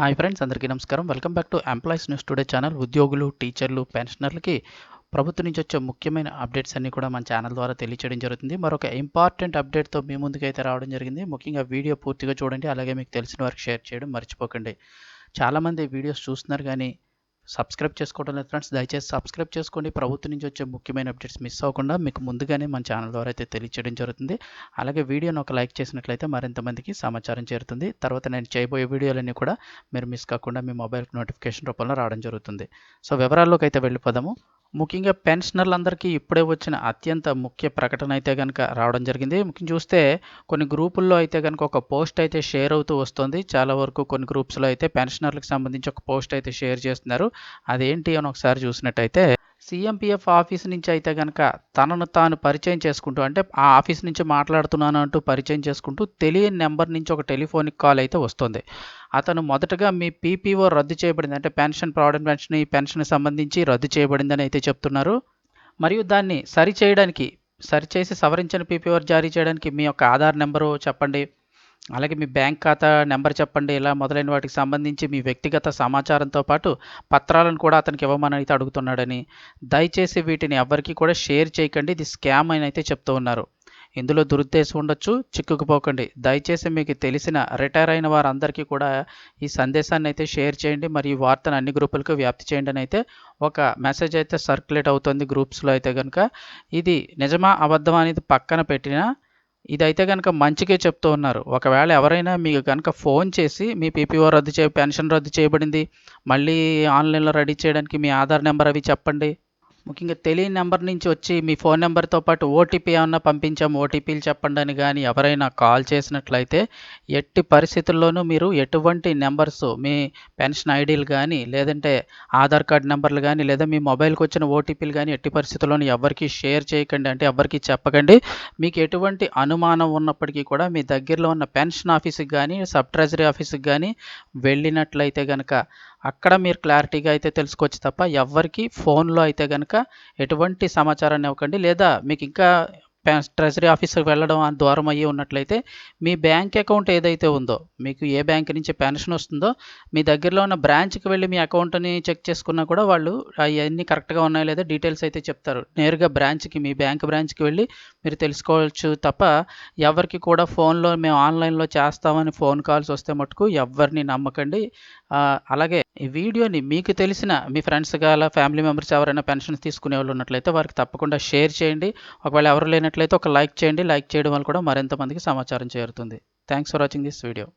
Hi friends అందరికీ నమస్కారం. Welcome back to employees news today channel. ఉద్యోగులు టీచర్లు పెన్షనర్లకి ప్రభుత్వం నుంచి వచ్చే ముఖ్యమైన అప్డేట్స్ అన్నీ కూడా మన ఛానల్ ద్వారా తెలియచేయడం జరుగుతుంది. మరొక ఇంపార్టెంట్ అప్డేట్తో మీ ముందుకైతే రావడం జరిగింది. ముఖ్యంగా వీడియో పూర్తిగా చూడండి. అలాగే మీకు తెలిసిన వారికి షేర్ చేయడం మర్చిపోకండి. చాలామంది వీడియోస్ చూస్తున్నారు కానీ సబ్స్క్రైబ్ చేసుకోవడం లేదు ఫ్రెండ్స్. దయచేసి సబ్స్క్రైబ్ చేసుకోండి. ప్రభుత్వం నుంచి వచ్చే ముఖ్యమైన అప్డేట్స్ మిస్ అవ్వకుండా మీకు ముందుగానే మన ఛానల్ ద్వారా అయితే తెలియచేయడం జరుగుతుంది. అలాగే వీడియోని ఒక లైక్ చేసినట్లయితే మరింత మందికి సమాచారం చేరుతుంది. తర్వాత నేను చేయబోయే వీడియోలన్నీ కూడా మీరు మిస్ కాకుండా మీ మొబైల్కి నోటిఫికేషన్ రూపంలో రావడం జరుగుతుంది. సో వివరాల్లోకి అయితే వెళ్ళిపోదాము. ముఖ్యంగా పెన్షనర్లందరికీ ఇప్పుడే వచ్చిన అత్యంత ముఖ్య ప్రకటన అయితే కనుక రావడం జరిగింది. ముఖ్యం చూస్తే కొన్ని గ్రూపుల్లో అయితే కనుక ఒక పోస్ట్ అయితే షేర్ అవుతూ వస్తుంది. చాలా వరకు కొన్ని గ్రూప్స్లో అయితే పెన్షనర్లకు సంబంధించి ఒక పోస్ట్ అయితే షేర్ చేస్తున్నారు. అదేంటి అని ఒకసారి చూసినట్టయితే సీఎంపీఎఫ్ ఆఫీస్ నుంచి అయితే కనుక తనను తాను పరిచయం చేసుకుంటూ అంటే ఆ ఆఫీస్ నుంచి మాట్లాడుతున్నాను అంటూ పరిచయం చేసుకుంటూ తెలియని నెంబర్ నుంచి ఒక టెలిఫోనిక్ కాల్ అయితే వస్తుంది. అతను మొదటగా మీ పీపీఓ రద్దు చేయబడింది అంటే పెన్షన్ ప్రావిడెంట్ పెన్షన్ ఈ పెన్షన్ సంబంధించి రద్దు చేయబడిందని అయితే చెప్తున్నారు. మరియు దాన్ని సరి చేయడానికి సరిచేసి సవరించిన పీపీఓ జారీ చేయడానికి మీ యొక్క ఆధార్ నెంబరు చెప్పండి. అలాగే మీ బ్యాంక్ ఖాతా నెంబర్ చెప్పండి ఇలా మొదలైన వాటికి సంబంధించి మీ వ్యక్తిగత సమాచారంతో పాటు పత్రాలను కూడా అతనికి ఇవ్వమని అయితే అడుగుతున్నాడని. దయచేసి వీటిని ఎవరికి కూడా షేర్ చేయకండి ఇది స్కామ్ అని అయితే చెప్తూ ఉన్నారు. ఇందులో దురుద్దేశం ఉండొచ్చు చిక్కుకుపోకండి. దయచేసి మీకు తెలిసిన రిటైర్ అయిన వారందరికీ కూడా ఈ సందేశాన్ని అయితే షేర్ చేయండి మరియు వార్తను అన్ని గ్రూపులకు వ్యాప్తి చేయండి అని అయితే ఒక మెసేజ్ అయితే సర్క్యులేట్ అవుతుంది గ్రూప్స్లో అయితే కనుక ఇది నిజమా అబద్ధమా అనేది పక్కన పెట్టినా ఇదైతే కనుక మంచికే చెప్తూ ఉన్నారు. ఒకవేళ ఎవరైనా మీకు కనుక ఫోన్ చేసి మీ పీపీఓ రద్దు చే పెన్షన్ రద్దు చేయబడింది మళ్ళీ ఆన్లైన్లో రెడీ చేయడానికి మీ ఆధార్ నెంబర్ అవి చెప్పండి. ముఖ్యంగా తెలియని నెంబర్ నుంచి వచ్చి మీ ఫోన్ నెంబర్తో పాటు ఓటీపీ ఏమన్నా పంపించాము ఓటీపీలు చెప్పండి అని కానీ ఎవరైనా కాల్ చేసినట్లయితే ఎట్టి పరిస్థితుల్లోనూ మీరు ఎటువంటి నెంబర్స్ మీ పెన్షన్ ఐడీలు కానీ లేదంటే ఆధార్ కార్డ్ నెంబర్లు కానీ లేదా మీ మొబైల్కి వచ్చిన ఓటీపీలు కానీ ఎట్టి పరిస్థితుల్లోనూ ఎవరికి షేర్ చేయకండి అంటే ఎవరికి చెప్పకండి. మీకు ఎటువంటి అనుమానం ఉన్నప్పటికీ కూడా మీ దగ్గరలో ఉన్న పెన్షన్ ఆఫీస్కి కానీ సబ్ ట్రెజరీ ఆఫీస్కి కానీ వెళ్ళినట్లయితే కనుక అక్కడ మీరు క్లారిటీగా అయితే తెలుసుకోవచ్చు తప్ప ఎవరికి ఫోన్లో అయితే కనుక ఎటువంటి సమాచారాన్ని ఇవ్వకండి. లేదా మీకు ఇంకా ట్రెజరీ ఆఫీస్కి వెళ్ళడం దూరం అయ్యి ఉన్నట్లయితే మీ బ్యాంక్ అకౌంట్ ఏదైతే ఉందో మీకు ఏ బ్యాంక్ నుంచి పెన్షన్ వస్తుందో మీ దగ్గరలో ఉన్న బ్రాంచ్కి వెళ్ళి మీ అకౌంట్ని చెక్ చేసుకున్నా కూడా వాళ్ళు అవన్నీ కరెక్ట్గా ఉన్నాయో లేదా డీటెయిల్స్ అయితే చెప్తారు. నేరుగా బ్రాంచ్కి మీ బ్యాంక్ బ్రాంచ్కి వెళ్ళి మీరు తెలుసుకోవచ్చు తప్ప ఎవరికి కూడా ఫోన్లో మేము ఆన్లైన్లో చేస్తామని ఫోన్ కాల్స్ వస్తే మటుకు ఎవరిని నమ్మకండి. అలాగే ఈ వీడియోని మీకు తెలిసిన మీ ఫ్రెండ్స్ గాల ఫ్యామిలీ మెంబర్స్ ఎవరైనా పెన్షన్స్ తీసుకునే వాళ్ళు ఉన్నట్లయితే వారికి తప్పకుండా షేర్ చేయండి. ఒకవేళ ఎవరు లేనట్లయితే ఒక లైక్ చేయండి. లైక్ చేయడం వల్ల కూడా మరింత మందికి సమాచారం చేరుతుంది. Thanks for watching this video.